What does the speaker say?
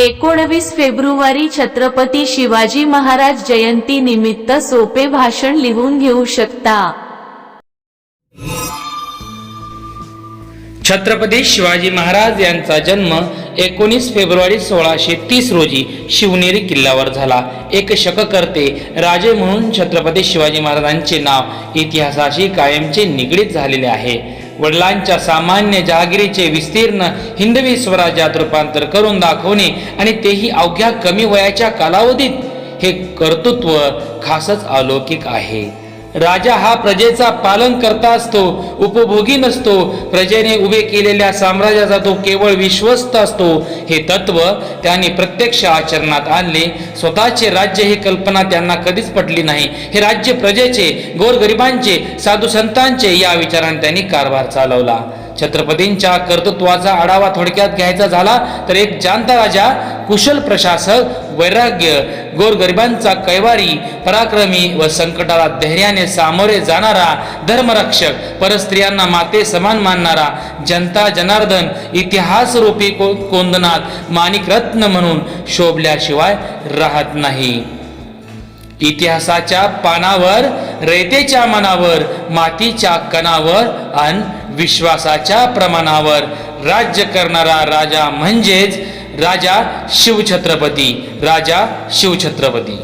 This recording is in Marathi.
एकोणवीस फेब्रुवारी छत्रपती शिवाजी महाराज जयंती निमित्त सोपे भाषण लिहून घेऊ शकता. छत्रपती शिवाजी महाराज यांचा जन्म एकोणीस फेब्रुवारी सोळाशे तीस रोजी शिवनेरी किल्ल्यावर झाला. एक शककर्ते राजे म्हणून छत्रपती शिवाजी महाराजांचे नाव इतिहासाशी कायमचे निगडीत झालेले आहे. वडिलांच्या सामान्य जहागिरीचे विस्तीर्ण हिंदवी स्वराज्यात रूपांतर करून दाखवणे आणि तेही अवघ्या कमी वयाच्या कालावधीत हे कर्तृत्व खासच अलौकिक आहे. राजा हा प्रजेचा पालन करता असतो उपभोगी नसतो. प्रजेने उभे केलेल्या साम्राज्याचा तो केवळ विश्वस्त असतो. हे तत्व त्यांनी प्रत्यक्ष आचरणात आणले. स्वतःचे राज्य ही कल्पना त्यांना कधीच पटली नाही. हे राज्य प्रजेचे गोरगरिबांचे साधू संतांचे या विचाराने त्यांनी कारभार चालवला. छत्रपतींच्या कर्तृत्वाचा आढावा थोडक्यात घ्यायचा झाला तर एक जाणता राजा कुशल प्रशासक वैराग्य गोरगरिबांचा कैवारी पराक्रमी व संकटाला धैर्याने सामोरे जाणारा धर्मरक्षक परस्त्रियांना माते समान मानणारा जनता जनार्दन इतिहासरूपी को कोंदनात माणिकरत्न म्हणून शोभल्याशिवाय राहत नाही. इतिहासाच्या पानावर रयतेच्या मनावर मातीच्या कणावर आणि विश्वासाच्या प्रमाणावर. राज्य करणारा राजा म्हणजेच राजा शिवछत्रपती राजा शिवछत्रपती.